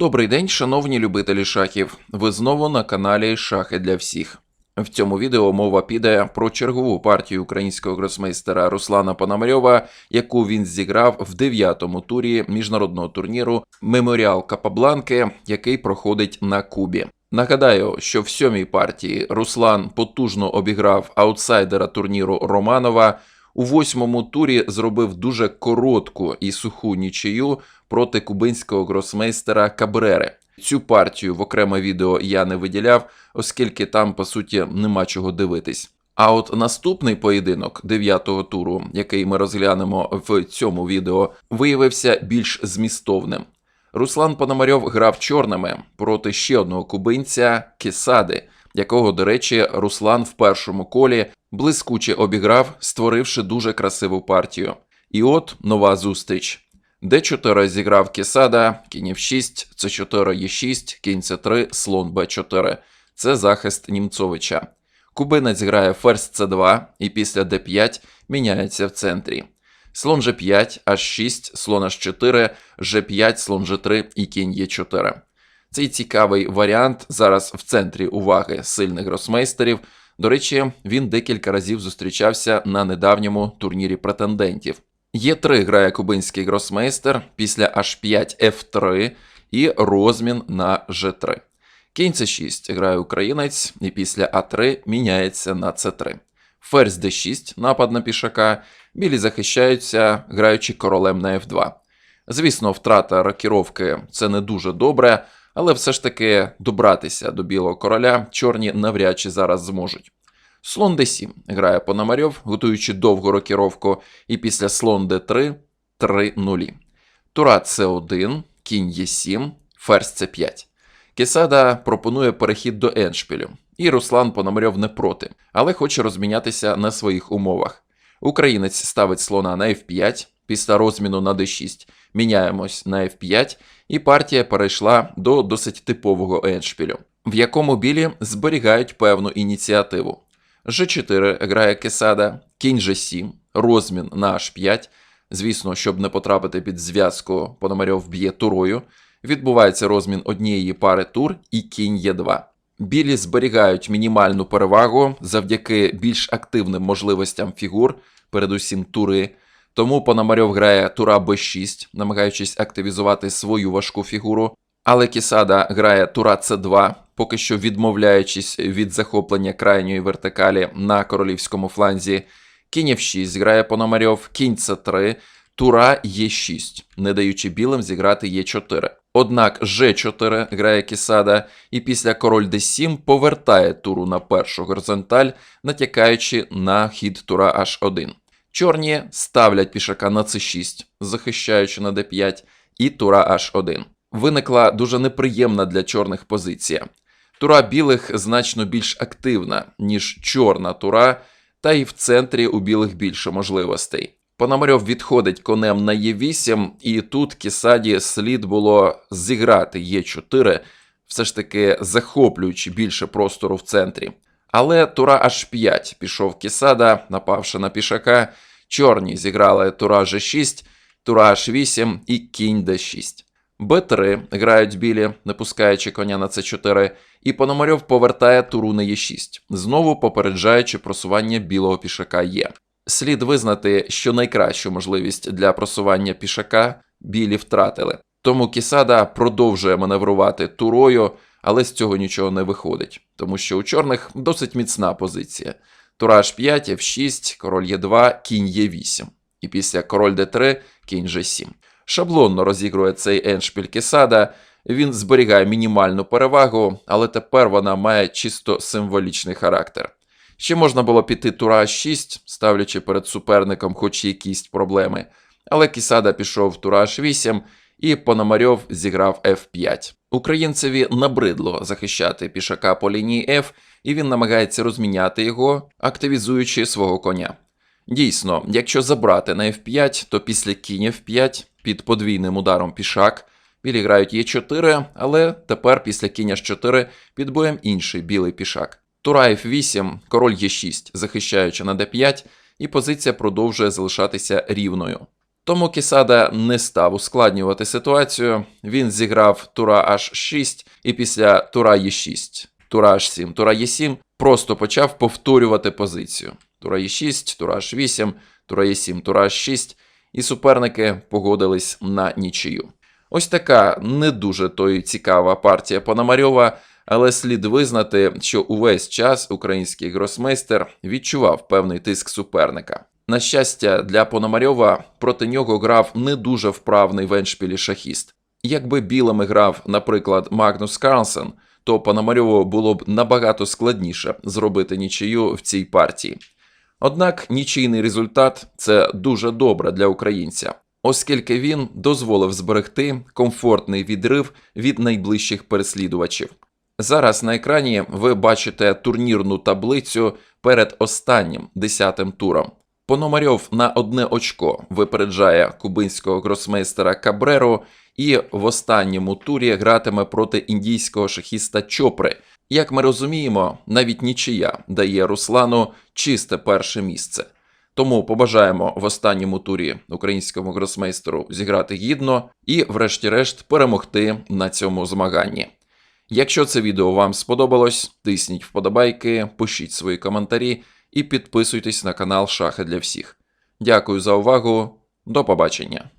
Добрий день, шановні любителі шахів. Ви знову на каналі Шахи для всіх. В цьому відео мова піде про чергову партію українського гросмейстера Руслана Пономарьова, яку він зіграв в дев'ятому турі міжнародного турніру Меморіал Капабланки, який проходить на Кубі. Нагадаю, що в сьомій партії Руслан потужно обіграв аутсайдера турніру Романова. У восьмому турі зробив дуже коротку і суху нічию проти кубинського гросмейстера Кабрери. Цю партію в окреме відео я не виділяв, оскільки там, по суті, нема чого дивитись. А от наступний поєдинок дев'ятого туру, який ми розглянемо в цьому відео, виявився більш змістовним. Руслан Пономарьов грав чорними проти ще одного кубинця Кесади, якого, до речі, Руслан в першому колі блискуче обіграв, створивши дуже красиву партію. І от нова зустріч. Д4 зіграв Кесада, кінь F6, С4 Е6, кінь С3, слон Б4. Це захист Німцовича. Кубинець грає ферзь С2 і після Д5 міняється в центрі. Слон G5, H6, слон H4, G5, слон G3 і кінь Е4. Цей цікавий варіант зараз в центрі уваги сильних гросмейстерів. До речі, він декілька разів зустрічався на недавньому турнірі претендентів. Є3 грає кубинський гросмейстер після H5 F3 і розмін на G3. Кінь C6 грає українець і після А3 міняється на C3. Ферзь D6, напад на пішака, білі захищаються, граючи королем на F2. Звісно, втрата рокіровки це не дуже добре, але все ж таки добратися до білого короля чорні навряд чи зараз зможуть. Слон d7 грає Пономарьов, готуючи довгу рокіровку, і після слон d3 3 нулі. Тура c1, кінь e7, ферзь c5. Кесада пропонує перехід до еншпілю, і Руслан Пономарьов не проти, але хоче розмінятися на своїх умовах. Українець ставить слона на f5, після розміну на d6 міняємось на f5, і партія перейшла до досить типового еншпілю, в якому білі зберігають певну ініціативу. G4 грає Кесада, кінь G7, розмін на H5. Звісно, щоб не потрапити під зв'язку, Пономарьов б'є турою. Відбувається розмін однієї пари тур і кінь Е2. Білі зберігають мінімальну перевагу завдяки більш активним можливостям фігур, передусім тури. Тому Пономарьов грає тура Б6, намагаючись активізувати свою важку фігуру. Але Кісада грає тура С2, поки що відмовляючись від захоплення крайньої вертикалі на королівському фланзі. Кінь F6 грає Пономарьов, кінь С3, тура Е6, не даючи білим зіграти Е4. Однак Ж4 грає Кісада, і після король d7 повертає туру на першу горизонталь, натякаючи на хід тура H1. Чорні ставлять пішака на c6, захищаючи на d5, і тура H1. Виникла дуже неприємна для чорних позиція. Тура білих значно більш активна, ніж чорна тура, та й в центрі у білих більше можливостей. Пономарьов відходить конем на Е8, і тут Кісаді слід було зіграти Е4, все ж таки захоплюючи більше простору в центрі. Але тура H5 пішов Кісада, напавши на пішака. Чорні зіграли тура G6, тура H8 і кінь D6. Б3 грають білі, не пускаючи коня на С4, і Пономарьов повертає туру на Е6, знову попереджаючи просування білого пішака Є. Слід визнати, що найкращу можливість для просування пішака білі втратили. Тому Кісада продовжує маневрувати турою, але з цього нічого не виходить, тому що у чорних досить міцна позиція. Тура H5, F6, король Е2, кінь Е8. І після король Д3, кінь G7. Шаблонно розігрує цей еншпіль Кісада. Він зберігає мінімальну перевагу, але тепер вона має чисто символічний характер. Ще можна було піти тура 6, ставлячи перед суперником хоч якісь проблеми. Але Кісада пішов в тура 8 і Пономарьов зіграв F5. Українцеві набридло захищати пішака по лінії F, і він намагається розміняти його, активізуючи свого коня. Дійсно, якщо забрати на F5, то після кінь F5 під подвійним ударом пішак білі грають Е4, але тепер після кінь H4 під боєм інший білий пішак. Тура F8, король Е6, захищаючи на d5, і позиція продовжує залишатися рівною. Тому Кісада не став ускладнювати ситуацію. Він зіграв тура H6 і після тура Е6, тура H7, тура Е7 просто почав повторювати позицію. Тура Е6, тура H8, тура Е7, тура H6, і суперники погодились на нічию. Ось така не дуже то й цікава партія Пономарьова, але слід визнати, що увесь час український гросмейстер відчував певний тиск суперника. На щастя, для Пономарьова проти нього грав не дуже вправний в еншпілі шахіст. Якби білими грав, наприклад, Магнус Карлсен, то Пономарьову було б набагато складніше зробити нічию в цій партії. Однак нічийний результат це дуже добре для українця, оскільки він дозволив зберегти комфортний відрив від найближчих переслідувачів. Зараз на екрані ви бачите турнірну таблицю перед останнім десятим туром. Пономарьов на одне очко випереджає кубинського гросмейстера Кабреру і в останньому турі гратиме проти індійського шахіста Чопри. Як ми розуміємо, навіть нічия дає Руслану чисте перше місце. Тому побажаємо в останньому турі українському гросмейстеру зіграти гідно і, врешті-решт, перемогти на цьому змаганні. Якщо це відео вам сподобалось, тисніть вподобайки, пишіть свої коментарі і підписуйтесь на канал Шахи для всіх. Дякую за увагу. До побачення!